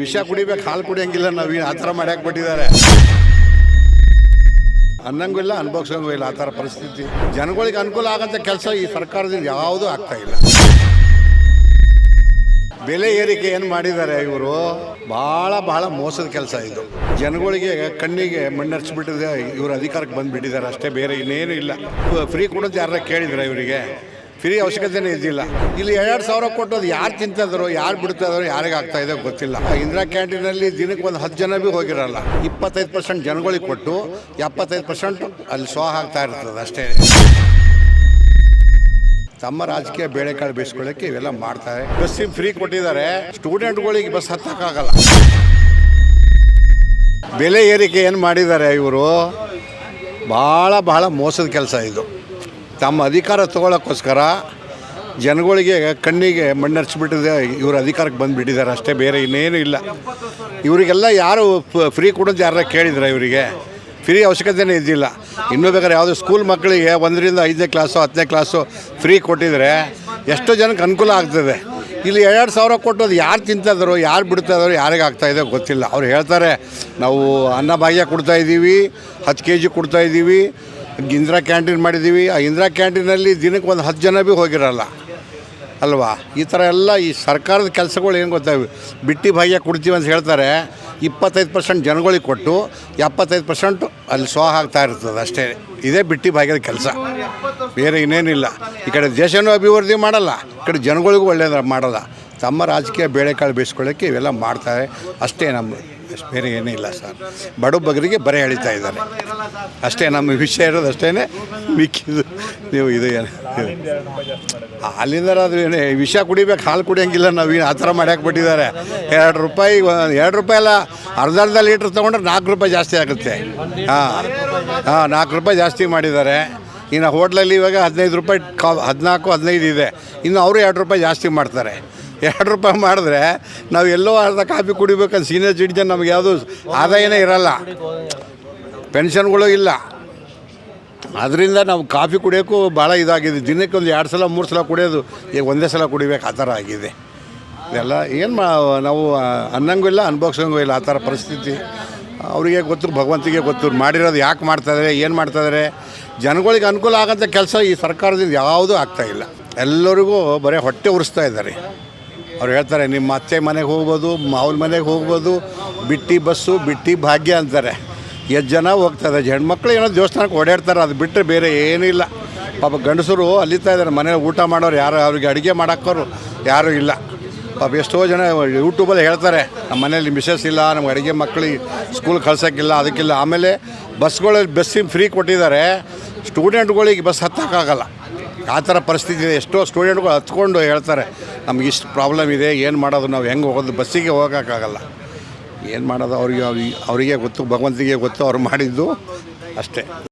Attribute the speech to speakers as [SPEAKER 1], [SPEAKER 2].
[SPEAKER 1] ವಿಷ ಕುಡಿಬೇಕು, ಹಾಲು ಕುಡಿಯಂಗಿಲ್ಲ, ನಾವು ಆ ಥರ ಮಾಡ್ಯಾಕ್ ಬಿಟ್ಟಿದ್ದಾರೆ ಅನ್ನಂಗೂ ಇಲ್ಲ, ಅನುಭವಿಸಂಗೂ ಇಲ್ಲ, ಆ ಥರ ಪರಿಸ್ಥಿತಿ. ಜನಗಳಿಗೆ ಅನುಕೂಲ ಆಗಂತ ಕೆಲಸ ಈ ಸರ್ಕಾರದಿಂದ ಯಾವುದೂ ಆಗ್ತಾ ಇಲ್ಲ. ಬೆಲೆ ಏರಿಕೆ ಏನು ಮಾಡಿದ್ದಾರೆ ಇವರು, ಭಾಳ ಭಾಳ ಮೋಸದ ಕೆಲಸ ಇದು. ಜನಗಳಿಗೆ ಕಣ್ಣಿಗೆ ಮಣ್ಣರ್ಚ್ಬಿಟ್ಟಿದೆ, ಇವರು ಅಧಿಕಾರಕ್ಕೆ ಬಂದುಬಿಟ್ಟಿದ್ದಾರೆ, ಅಷ್ಟೇ ಬೇರೆ ಇನ್ನೇನು ಇಲ್ಲ. ಫ್ರೀ ಕೊಡೋದು ಯಾರ ಕೇಳಿದ್ರೆ ಇವರಿಗೆ? ಫ್ರೀ ಅವಶ್ಯಕತೆನೇ ಇದ್ದಿಲ್ಲ. ಇಲ್ಲಿ ಎರಡು ಸಾವಿರ ಕೊಟ್ಟೋದು ಯಾರು ತಿಂತಿದ್ರು, ಯಾರು ಬಿಡ್ತಾಯಿದ್ರು ಯಾರಿಗೆ ಆಗ್ತಾ ಇದೆ ಗೊತ್ತಿಲ್ಲ. ಇಂದಿರಾ ಕ್ಯಾಂಟೀನಲ್ಲಿ ದಿನಕ್ಕೆ ಒಂದು ಹತ್ತು ಜನ ಭೀ ಹೋಗಿರಲ್ಲ. ಇಪ್ಪತ್ತೈದು ಪರ್ಸೆಂಟ್ ಜನಗಳಿಗೆ ಕೊಟ್ಟು, ಎಪ್ಪತ್ತೈದು ಪರ್ಸೆಂಟ್ ಅಲ್ಲಿ ಸ್ವಾಹ ಆಗ್ತಾ ಇರ್ತದೆ ಅಷ್ಟೇ. ತಮ್ಮ ರಾಜಕೀಯ ಬೇಳೆಕಾಳು ಬೇಯಿಸ್ಕೊಳ್ಳೋಕ್ಕೆ ಇವೆಲ್ಲ ಮಾಡ್ತಾರೆ. ಬಸ್ಸಿಗೆ ಫ್ರೀ ಕೊಟ್ಟಿದ್ದಾರೆ. ಸ್ಟೂಡೆಂಟ್ಗಳಿಗೆ ಬಸ್ ಹತ್ತಕ್ಕಾಗಲ್ಲ. ಬೆಲೆ ಏರಿಕೆ ಏನು ಮಾಡಿದ್ದಾರೆ ಇವರು? ಭಾಳ ಭಾಳ ಮೋಸದ ಕೆಲಸ ಇದು. ತಮ್ಮ ಅಧಿಕಾರ ತಗೊಳ್ಳೋಕ್ಕೋಸ್ಕರ ಜನಗಳಿಗೆ ಕಣ್ಣಿಗೆ ಮಣ್ಣರ್ಚಿಬಿಟ್ಟಿದೆ, ಇವರು ಅಧಿಕಾರಕ್ಕೆ ಬಂದುಬಿಟ್ಟಿದ್ದಾರೆ, ಅಷ್ಟೇ ಬೇರೆ ಇನ್ನೇನು ಇಲ್ಲ. ಇವರಿಗೆಲ್ಲ ಯಾರು ಫ್ರೀ ಕೊಡೋದು ಯಾರ ಕೇಳಿದ್ರೆ ಇವರಿಗೆ? ಫ್ರೀ ಅವಶ್ಯಕತೆನೇ ಇದ್ದಿಲ್ಲ. ಇನ್ನೂ ಬೇಕಾದ್ರೆ ಯಾವುದೋ ಸ್ಕೂಲ್ ಮಕ್ಕಳಿಗೆ ಒಂದರಿಂದ ಐದನೇ ಕ್ಲಾಸು ಹತ್ತನೇ ಕ್ಲಾಸು ಫ್ರೀ ಕೊಟ್ಟಿದ್ರೆ ಎಷ್ಟೋ ಜನಕ್ಕೆ ಅನುಕೂಲ ಆಗ್ತದೆ. ಇಲ್ಲಿ ಎರಡು ಸಾವಿರ ಕೊಟ್ಟೋದು ಯಾರು ತಿಂತಾಯಿದ್ರು ಯಾರು ಬಿಡ್ತಾಯಿದ್ರು ಯಾರಿಗೆ ಆಗ್ತಾಯಿದೆ ಗೊತ್ತಿಲ್ಲ. ಅವ್ರು ಹೇಳ್ತಾರೆ, ನಾವು ಅನ್ನ ಭಾಗ್ಯ ಕೊಡ್ತಾಯಿದ್ದೀವಿ ಹತ್ತು ಕೆ ಜಿ ಕೊಡ್ತಾ ಇದ್ದೀವಿ ಇಂದಿರಾ ಕ್ಯಾಂಟೀನ್ ಮಾಡಿದ್ದೀವಿ. ಆ ಇಂದಿರಾ ಕ್ಯಾಂಟೀನಲ್ಲಿ ದಿನಕ್ಕೆ ಒಂದು ಹತ್ತು ಜನ ಭೀ ಹೋಗಿರಲ್ಲ. ಅಲ್ವಾ? ಈ ಥರ ಎಲ್ಲ ಈ ಸರ್ಕಾರದ ಕೆಲಸಗಳು ಏನು ಗೊತ್ತಾವೆ ಬಿಟ್ಟಿ ಭಾಗ್ಯ ಕೊಡ್ತೀವಿ ಅಂತ ಹೇಳ್ತಾರೆ. ಇಪ್ಪತ್ತೈದು ಪರ್ಸೆಂಟ್ ಜನಗಳಿಗೆ ಕೊಟ್ಟು, ಎಪ್ಪತ್ತೈದು ಪರ್ಸೆಂಟು ಅಲ್ಲಿ ಸ್ವಾಹ ಆಗ್ತಾ ಇರ್ತದೆ ಅಷ್ಟೇ. ಇದೇ ಬಿಟ್ಟಿ ಭಾಗ್ಯದ ಕೆಲಸ. ಬೇರೆ ಇನ್ನೇನಿಲ್ಲ. ಈ ಕಡೆ ದೇಶನೂ ಅಭಿವೃದ್ಧಿ ಮಾಡಲ್ಲ. ಈ ಕಡೆ ಜನಗಳಿಗೂ ಒಳ್ಳೆಯದು ಮಾಡಲ್ಲ. ತಮ್ಮ ರಾಜಕೀಯ ಬೇಳೆಕಾಳು ಬೇಯಿಸ್ಕೊಳ್ಳೋಕ್ಕೆ ಇವೆಲ್ಲ ಮಾಡ್ತಾರೆ. ಅಷ್ಟೇ ನಮ್ಮ ಅಷ್ಟ್ ಬೇರೆ ಏನಿಲ್ಲ ಸರ್ ಬಡ ಬಗರಿಗೆ ಬರೆ ಎಳಿತಾ ಇದ್ದಾರೆ. ಅಷ್ಟೇ ನಮ್ಮ ವಿಷಯ ಇರೋದು ಅಷ್ಟೇ ಮಿಕ್ಕಿದ್ದು ನೀವು ಇದು ಏನು ಹಾಲಿಂದ ಅದು ಏನು ವಿಷ ಕುಡಿಬೇಕು, ಹಾಲು ಕುಡಿಯೋಂಗಿಲ್ಲ, ನಾವು ಆ ಥರ ಮಾಡ್ಯಾಕೆ ಬಿಟ್ಟಿದ್ದಾರೆ ಎರಡು ರೂಪಾಯಿ ಎರಡು ರೂಪಾಯಿ ಅಲ್ಲ ಅರ್ಧ ಅರ್ಧ ಲೀಟ್ರ್ ತೊಗೊಂಡ್ರೆ ನಾಲ್ಕು ರೂಪಾಯಿ ಜಾಸ್ತಿ ಆಗುತ್ತೆ. ಹಾಂ ಹಾಂ, ನಾಲ್ಕು ರೂಪಾಯಿ ಜಾಸ್ತಿ ಮಾಡಿದ್ದಾರೆ. ಇನ್ನು ಹೋಟ್ಲಲ್ಲಿ ಇವಾಗ ಹದಿನೈದು ರೂಪಾಯಿ ಕಾ ಹದಿನಾಲ್ಕು, ಹದಿನೈದು ಇದೆ. ಇನ್ನು ಅವರು ಎರಡು ರೂಪಾಯಿ ಜಾಸ್ತಿ ಮಾಡ್ತಾರೆ. ಎರಡು ರೂಪಾಯಿ ಮಾಡಿದ್ರೆ ನಾವು ಎಲ್ಲೋ ಅರ್ಧ ಕಾಫಿ ಕುಡಿಬೇಕಂತ ಸೀನಿಯರ್ ಸಿಟಿಜನ್ ನಮಗೆ ಯಾವುದು ಆದಾಯನೇ ಇರಲ್ಲ. ಪೆನ್ಷನ್ಗಳು ಇಲ್ಲ. ಅದರಿಂದ ನಾವು ಕಾಫಿ ಕುಡಿಯೋಕ್ಕೂ ಭಾಳ ಇದಾಗಿದೆ. ದಿನಕ್ಕೆ ಒಂದು ಎರಡು ಸಲ, ಮೂರು ಸಲ ಕುಡಿಯೋದು, ಈಗ ಒಂದೇ ಸಲ ಕುಡಿಬೇಕು, ಆ ಥರ ಆಗಿದೆ. ಇದೆಲ್ಲ ಏನು ಮಾ, ನಾವು ಅನ್ನಂಗೂ ಇಲ್ಲ ಅನ್ಭೋಗ್ಸಂಗೂ ಇಲ್ಲ, ಆ ಥರ ಪರಿಸ್ಥಿತಿ. ಅವರಿಗೆ ಗೊತ್ತು, ಭಗವಂತಿಗೆ ಗೊತ್ತು. ಮಾಡಿರೋದು ಯಾಕೆ ಮಾಡ್ತಾಯಿದ್ದಾರೆ ಏನು ಮಾಡ್ತಾಯಿದ್ದಾರೆ ಜನಗಳಿಗೆ ಅನುಕೂಲ ಆಗೋಂಥ ಕೆಲಸ ಈ ಸರ್ಕಾರದಿಂದ ಯಾವುದೂ ಆಗ್ತಾಯಿಲ್ಲ ಎಲ್ಲರಿಗೂ ಬರೀ ಹೊಟ್ಟೆ ಉರಿಸ್ತಾ ಇದ್ದಾರೆ. ಅವ್ರು ಹೇಳ್ತಾರೆ, ನಿಮ್ಮ ಅತ್ತೆ ಮನೆಗೆ ಹೋಗ್ಬೋದು, ಮಾವನ ಮನೆಗೆ ಹೋಗ್ಬೋದು, ಬಿಟ್ಟಿ ಬಸ್ಸು, ಬಿಟ್ಟಿ ಭಾಗ್ಯ ಅಂತಾರೆ. ಎಷ್ಟು ಜನ ಹೋಗ್ತಾರೆ ಹೆಣ್ಮಕ್ಳು ಏನೋ ದೇವಸ್ಥಾನಕ್ಕೆ ಓಡಾಡ್ತಾರೆ, ಅದು ಬಿಟ್ಟರೆ ಬೇರೆ ಏನಿಲ್ಲ. ಪಾಪ ಗಂಡಸರು ಅಲ್ಲಿತಾ ಇದ್ದಾರೆ, ಮನೇಲಿ ಊಟ ಮಾಡೋರು, ಯಾರು ಅವ್ರಿಗೆ ಅಡುಗೆ ಮಾಡೋಕ್ಕೋರು ಯಾರೂ ಇಲ್ಲ. ಪಾಪ ಎಷ್ಟೋ ಜನ ಯೂಟ್ಯೂಬಲ್ಲಿ ಹೇಳ್ತಾರೆ, ನಮ್ಮ ಮನೇಲಿ ಮಿಸಸ್ ಇಲ್ಲ, ನಮ್ಗೆ ಅಡುಗೆ ಮಕ್ಕಳಿಗೆ ಸ್ಕೂಲ್ ಕಳ್ಸೋಕ್ಕಿಲ್ಲ, ಅದಕ್ಕಿಲ್ಲ. ಆಮೇಲೆ ಬಸ್ಗಳಲ್ಲಿ ಬಸ್ಸಿನ ಫ್ರೀ ಕೊಟ್ಟಿದ್ದಾರೆ, ಸ್ಟೂಡೆಂಟ್ಗಳಿಗೆ ಬಸ್ ಹತ್ತಕ್ಕಾಗಲ್ಲ. ಆ ಥರ ಪರಿಸ್ಥಿತಿ ಇದೆ. ಎಷ್ಟೋ ಸ್ಟೂಡೆಂಟ್ಗಳು ಹತ್ಕೊಂಡು ಹೇಳ್ತಾರೆ ನಮ್ಗೆ ಇಷ್ಟು ಪ್ರಾಬ್ಲಮ್ ಇದೆ, ಏನು ಮಾಡೋದು, ನಾವು ಹೆಂಗೆ ಹೋಗೋದು, ಬಸ್ಸಿಗೆ ಹೋಗೋಕ್ಕಾಗಲ್ಲ. ಏನು ಮಾಡೋದು, ಅವ್ರಿಗೆ ಅವ್ರಿಗೆ ಅವರಿಗೆ ಗೊತ್ತು ಭಗವಂತಿಗೆ ಗೊತ್ತು, ಅವ್ರು ಮಾಡಿದ್ದು ಅಷ್ಟೇ.